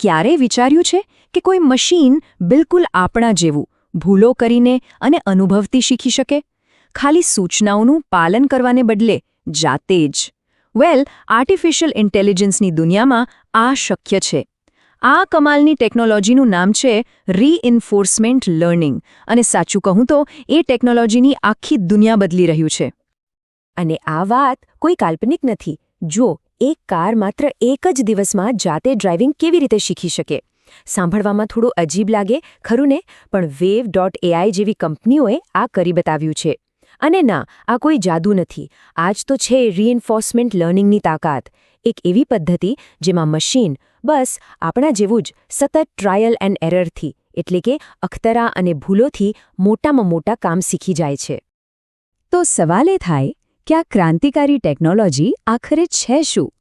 ક્યારે વિચાર્યું છે કે કોઈ મશીન બિલકુલ આપણા જેવું, ભૂલો કરીને અને અનુભવથી શીખી શકે? ખાલી સૂચનાઓનું પાલન કરવાને બદલે જાતે જ. વેલ, આર્ટિફિશિયલ ઇન્ટેલિજન્સની દુનિયામાં આ શક્ય છે. આ કમાલની ટેકનોલોજીનું નામ છે રીઇન્ફોર્સમેન્ટ લર્નિંગ અને સાચું કહું તો, એ ટેકનોલોજીની આખી દુનિયા બદલી રહ્યું છે. અને આ વાત કોઈ કાલ્પનિક નથી. જો એક કાર માત્ર એક જ દિવસમાં જાતે ડ્રાઇવિંગ કેવી રીતે શીખી શકે? સાંભળવામાં થોડું અજીબ લાગે, ખરું ને? પણ વેવ ડોટ એઆઈ જેવી કંપનીઓએ આ કરી બતાવ્યું છે. અને ના, આ કોઈ જાદુ નથી. આજ તો છે રીએન્ફોર્સમેન્ટ લર્નિંગની તાકાત. એક એવી પદ્ધતિ જેમાં મશીન, બસ, આપણા જેવું જ સતત ટ્રાયલ એન્ડ એરરથી એટલે કે અખતરા અને ભૂલોથી મોટામાં મોટા કામ શીખી જાય છે. તો સવાલ એ થાય કે આ ક્રાંતિકારી ટેકનોલોજી આખરે છે શું?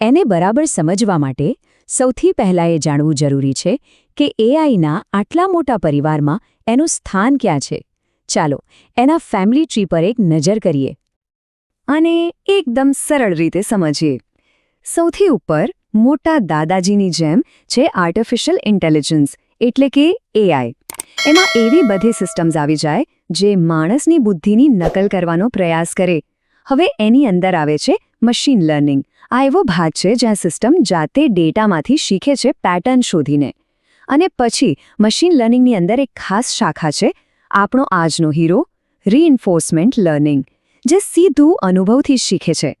એને બરાબર સમજવા માટે સૌથી પહેલાં એ જાણવું જરૂરી છે કે એઆઈના આટલા મોટા પરિવારમાં એનું સ્થાન ક્યાં છે. ચાલો, એના ફેમિલી ટ્રી પર એક નજર કરીએ. અને એકદમ સરળ રીતે સમજીએ. સૌથી ઉપર મોટા દાદાજીની જેમ છે આર્ટિફિશિયલ ઇન્ટેલિજન્સ એટલે કે એઆઈ એમાં એવી બધી સિસ્ટમ્સ આવી જાય જે માણસની બુદ્ધિની નકલ કરવાનો પ્રયાસ કરે હવે એની અંદર આવે છે મશીન લર્નિંગ. આ એવો ભાગ છે જ્યાં સિસ્ટમ જાતે ડેટામાંથી શીખે છે પેટર્ન શોધીને. અને પછી મશીન લર્નિંગની અંદર એક ખાસ શાખા છે, આપણો આજનો હીરો રીઇન્ફોર્સમેન્ટ લર્નિંગ જે સીધું અનુભવથી શીખે છે.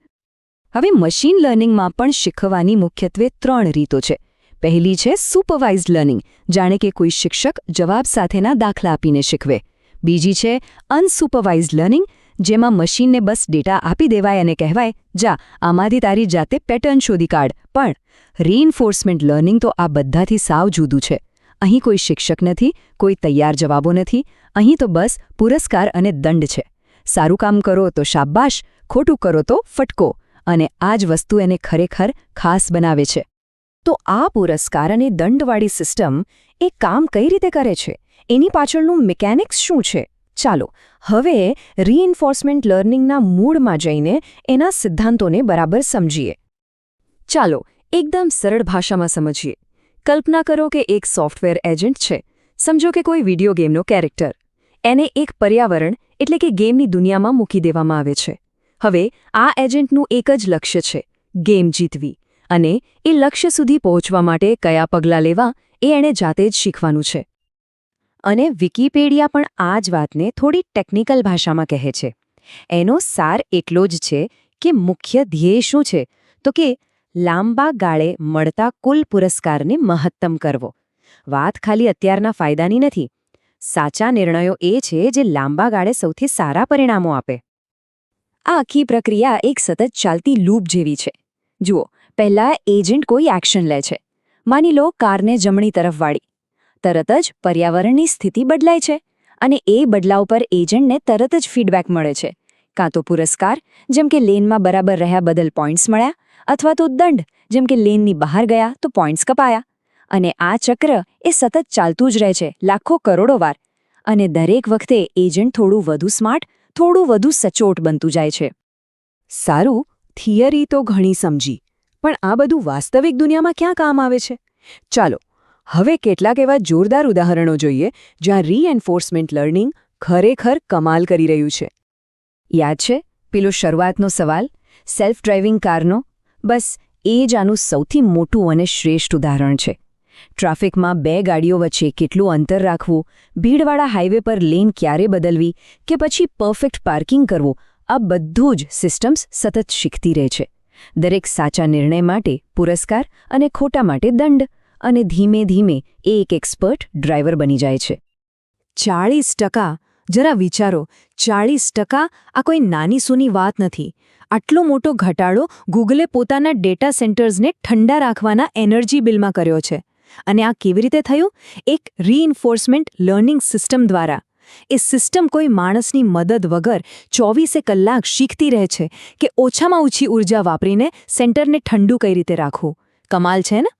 હવે મશીન લર્નિંગમાં પણ શીખવાની મુખ્યત્વે ત્રણ રીતો છે. પહેલી છે સુપરવાઇઝડ લર્નિંગ જાણે કે કોઈ શિક્ષક જવાબ સાથેના દાખલા આપીને શીખવે. બીજી છે અનસુપરવાઇઝડ લર્નિંગ જેમાં મશીનને બસ ડેટા આપી દેવાય અને કહેવાય, જા, આમાંથી તારી જાતે પેટર્ન શોધી કાઢ. પણ રીઇન્ફોર્સમેન્ટ લર્નિંગ તો આ બધાથી સાવ જુદું છે. અહીં કોઈ શિક્ષક નથી, કોઈ તૈયાર જવાબો નથી, અહીં તો બસ પુરસ્કાર અને દંડ છે. સારું કામ કરો તો શાબાશ, ખોટું કરો તો ફટકો, અને આ જ વસ્તુ એને ખરેખર ખાસ બનાવે છે. તો આ પુરસ્કાર અને દંડવાળી સિસ્ટમ એ કામ કઈ રીતે કરે છે? એની પાછળનું મિકેનિક્સ શું છે? ચાલો, હવે રીઇન્ફોર્સમેન્ટ લર્નિંગના મૂળમાં જઈને એના સિદ્ધાંતોને બરાબર સમજીએ. ચાલો, એકદમ સરળ ભાષામાં સમજીએ. કલ્પના કરો કે એક સોફ્ટવેર એજન્ટ છે. સમજો કે કોઈ વિડિયો ગેમનો કેરેક્ટર એને એક પર્યાવરણ, એટલે કે ગેમની દુનિયામાં મૂકી દેવામાં આવે છે. હવે, આ એજન્ટનું એક જ લક્ષ્ય છે ગેમ જીતવી. અને એ લક્ષ્ય સુધી પહોંચવા માટે કયા પગલાં લેવા, એ એણે જાતે જ શીખવાનું છે. અને વિકિપીડિયા પણ આ જ વાતને થોડી ટેકનિકલ ભાષામાં કહે છે. એનો સાર એટલો જ છે કે મુખ્ય ધ્યેય શું છે? તો કે લાંબા ગાળે મળતા કુલ પુરસ્કારને મહત્તમ કરવો. વાત ખાલી અત્યારના ફાયદાની નથી. સાચા નિર્ણયો એ છે જે લાંબા ગાળે સૌથી સારા પરિણામો આપે. આ આખી પ્રક્રિયા એક સતત ચાલતી લૂપ જેવી છે. જુઓ, પહેલાં એજન્ટ કોઈ એક્શન લે છે. માની લો કારને જમણી તરફ વાળી તરત જ પર્યાવરણની સ્થિતિ બદલાય છે અને એ બદલાવ પર એજન્ટને તરત જ ફીડબેક મળે છે. કાં તો પુરસ્કાર, જેમ કે લેનમાં બરાબર રહ્યા બદલ પોઈન્ટ્સ મળ્યા, અથવા તો દંડ, જેમ કે લેનની બહાર ગયા તો પોઈન્ટ્સ કપાયા. અને આ ચક્ર એ સતત ચાલતું જ રહે છે, લાખો કરોડો વાર. અને દરેક વખતે એજન્ટ થોડું વધુ સ્માર્ટ, થોડું વધુ સચોટ બનતું જાય છે. સારું, થિયરી તો ઘણી સમજી, પણ આ બધું વાસ્તવિક દુનિયામાં ક્યાં કામ આવે છે? ચાલો હવે કેટલાક એવા જોરદાર ઉદાહરણો જોઈએ જ્યાં રીએન્ફોર્સમેન્ટ લર્નિંગ ખરેખર કમાલ કરી રહ્યું છે. યાદ છે, પેલો શરૂઆતનો સવાલ સેલ્ફ ડ્રાઇવિંગ કારનો? બસ, એ જ આનું સૌથી મોટું અને શ્રેષ્ઠ ઉદાહરણ છે. ટ્રાફિકમાં બે ગાડીઓ વચ્ચે કેટલું અંતર રાખવું, ભીડવાળા હાઇવે પર લેન ક્યારે બદલવી કે પછી પરફેક્ટ પાર્કિંગ કરવું, આ બધું જ સિસ્ટમ્સ સતત શીખતી રહે છે. દરેક સાચા નિર્ણય માટે પુરસ્કાર અને ખોટા માટે દંડ. અને ધીમે ધીમે એ એક એક્સપર્ટ ડ્રાઈવર બની જાય છે. ચાળીસ ટકા, જરા વિચારો, ચાળીસ ટકા આ કોઈ નાની સૂની વાત નથી. આટલો મોટો ઘટાડો ગૂગલે પોતાના ડેટા સેન્ટર્સને ઠંડા રાખવાના એનર્જી બિલમાં કર્યો છે. અને આ કેવી રીતે થયું? એક રીઇન્ફોર્સમેન્ટ લર્નિંગ સિસ્ટમ દ્વારા. એ સિસ્ટમ કોઈ માણસની મદદ વગર ચોવીસે કલાક શીખતી રહે છે કે ઓછામાં ઓછી ઊર્જા વાપરીને સેન્ટરને ઠંડુ કઈ રીતે રાખવું. કમાલ છે ને?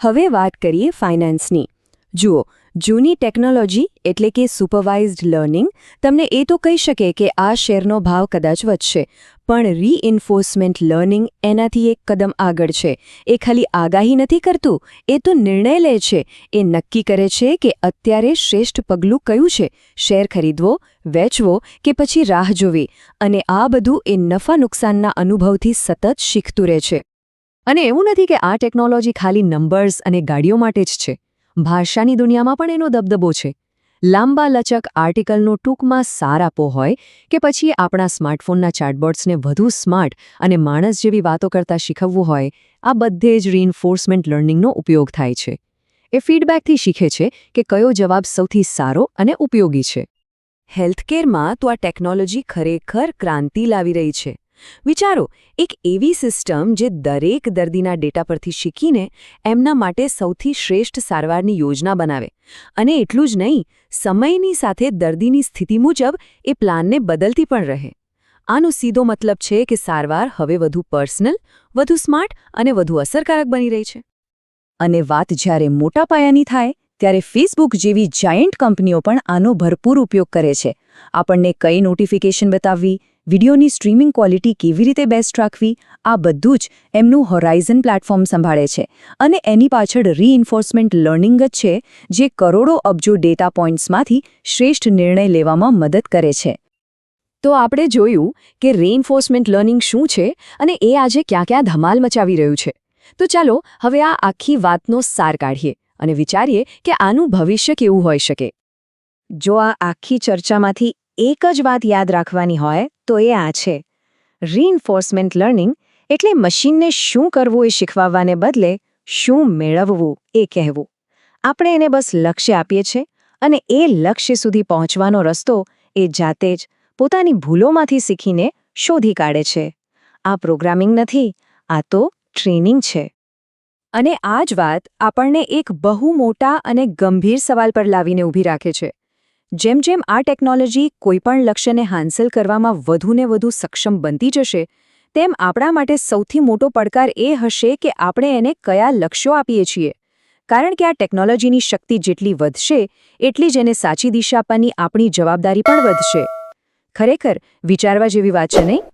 હવે વાત કરીએ ફાઇનાન્સની જુઓ, જૂની ટેકનોલોજી એટલે કે સુપરવાઇઝડ લર્નિંગ તમને એ તો કહી શકે કે આ શેરનો ભાવ કદાચ વધશે, પણ રીઇન્ફોર્સમેન્ટ લર્નિંગ એનાથી એક કદમ આગળ છે. એ ખાલી આગાહી નથી કરતું, એ તો નિર્ણય લે છે. એ નક્કી કરે છે કે અત્યારે શ્રેષ્ઠ પગલું કયું છે? શેર ખરીદવો, વેચવો કે પછી રાહ જોવી? અને આ બધું એ નફા નુકસાનના અનુભવથી સતત શીખતું રહે છે. અને એવું નથી કે આ ટેકનોલોજી ખાલી નંબર્સ અને ગાડીઓ માટે જ છે. ભાષાની દુનિયામાં પણ એનો દબદબો છે. લાંબા લચક આર્ટિકલનો ટૂંકમાં સાર આપવો હોય કે પછી આપણા સ્માર્ટફોનના ચાર્ટબોર્ડ્સને વધુ સ્માર્ટ અને માણસ જેવી વાતો કરતા શીખવવું હોય, આ બધે જ રીઇન્ફોર્સમેન્ટ લર્નિંગનો ઉપયોગ થાય છે. એ ફીડબેકથી શીખે છે કે કયો જવાબ સૌથી સારો અને ઉપયોગી છે. હેલ્થકેરમાં તો આ ટેકનોલોજી ખરેખર ક્રાંતિ લાવી રહી છે. વિચારો, એક એવી સિસ્ટમ જે દરેક દર્દીના ડેટા પરથી શીખીને એમના માટે સૌથી શ્રેષ્ઠ સારવારની યોજના બનાવે. અને એટલું જ નહીં, સમયની સાથે દર્દીની સ્થિતિ મુજબ એ પ્લાનને બદલતી પણ રહે. આનો સીધો મતલબ છે કે સારવાર હવે વધુ પર્સનલ, વધુ સ્માર્ટ અને વધુ અસરકારક બની રહી છે. અને વાત જ્યારે મોટા પાયાની થાય, ત્યારે ફેસબુક જેવી જાયન્ટ કંપનીઓ પણ આનો ભરપૂર ઉપયોગ કરે છે. આપણને કઈ નોટિફિકેશન બતાવવી વિડીયોની સ્ટ્રીમિંગ ક્વોલિટી કેવી રીતે બેસ્ટ રાખવી, આ બધું જ એમનું હોરાઇઝન પ્લેટફોર્મ સંભાળે છે. અને એની પાછળ રીઇન્ફોર્સમેન્ટ લર્નિંગ જ છે, જે કરોડો અબજો ડેટા પોઇન્ટ્સમાંથી શ્રેષ્ઠ નિર્ણય લેવામાં મદદ કરે છે. તો આપણે જોયું કે રીઇન્ફોર્સમેન્ટ લર્નિંગ શું છે અને એ આજે ક્યાં ક્યાં ધમાલ મચાવી રહ્યું છે. તો ચાલો હવે આ આખી વાતનો સાર કાઢીએ અને વિચારીએ કે આનું ભવિષ્ય કેવું હોઈ શકે. જો આ આખી ચર્ચામાંથી એક જ વાત યાદ રાખવાની હોય તો એ આ છે. રીઇન્ફોર્સમેન્ટ લર્નિંગ એટલે મશીનને શું કરવું એ શીખવાવાને બદલે શું મેળવવું એ કહેવું. આપણે એને બસ લક્ષ્ય આપીએ છીએ અને એ લક્ષ્ય સુધી પહોંચવાનો રસ્તો એ જાતે જ પોતાની ભૂલોમાંથી શીખીને શોધી કાઢે છે. આ પ્રોગ્રામિંગ નથી, આ તો ટ્રેનિંગ છે. અને આ જ વાત આપણને એક બહુ મોટા અને ગંભીર સવાલ પર લાવીને ઊભી રાખે છે. જેમ જેમ આ ટેકનોલોજી કોઈપણ લક્ષ્યને હાંસલ કરવામાં વધુને વધુ સક્ષમ બનતી જશે, તેમ આપણા માટે સૌથી મોટો પડકાર એ હશે કે આપણે એને કયા લક્ષ્યો આપીએ છીએ. કારણ કે આ ટેકનોલોજીની શક્તિ જેટલી વધશે, એટલી જ એને સાચી દિશા આપવાની આપણી જવાબદારી પણ વધશે. ખરેખર, વિચારવા જેવી વાત છે નહીં?